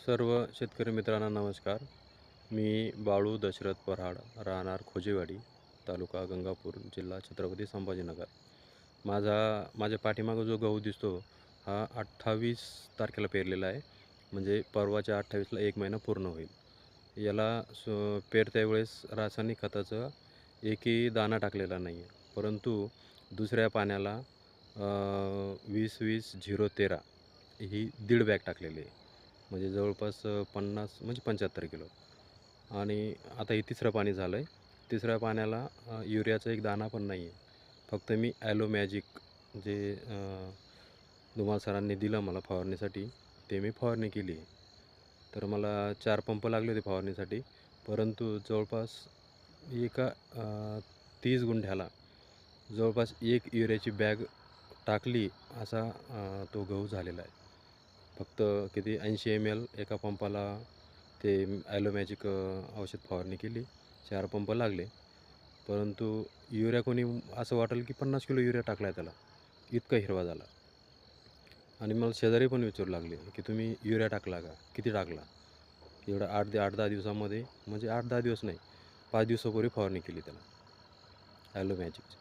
सर्व शेतकरी मित्रांना नमस्कार. मी बाळू दशरथ पराड राहणार खोजेवाडी तालुका गंगापूर जिल्हा छत्रपती संभाजीनगर. माझा माझ्या पाठीमागं जो गहू दिसतो हा अठ्ठावीस तारखेला पेरलेला आहे. म्हणजे परवाच्या अठ्ठावीसला एक महिना पूर्ण होईल. याला स पेरत्या वेळेस रासायनिक खताचं एकही दाणा टाकलेला नाही आहे परंतु दुसऱ्या पाण्याला वीस वीस झिरो तेरा ही दीड बॅग टाकलेली आहे. म्हणजे जवळपास पन्नास म्हणजे पंच्याहत्तर किलो. आणि आता हे तिसरं पाणी झालं आहे तिसऱ्या पाण्याला युरियाचा एक दाणा पण नाही आहे फक्त मी ॲलो मॅजिक जे धुमाल धुमाळ सरांनी दिलं मला फवारणीसाठी ते मी फवारणी केली. आहे तर मला चार पंप लागले होते फवारणीसाठी. परंतु जवळपास एका तीस गुंठ्याला जवळपास एक युरियाची बॅग टाकली असा तो गहू झालेला आहे. फक्त किती ऐंशी एम एल एका पंपाला ते ॲलोमॅजिक औषध फवारणी केली. चार पंप लागले. परंतु युरिया कोणी असं वाटेल की पन्नास किलो युरिया टाकला आहे त्याला. इतका हिरवा झाला. आणि मला शेजारी पण विचारू लागले की तुम्ही युरिया टाकला का? किती टाकला? एवढा आठ आठ दहा दिवसामध्ये म्हणजे आठ दहा दिवस नाही पाच दिवसापूर्वी फवारणी केली त्याला. ॲलोमॅजिकची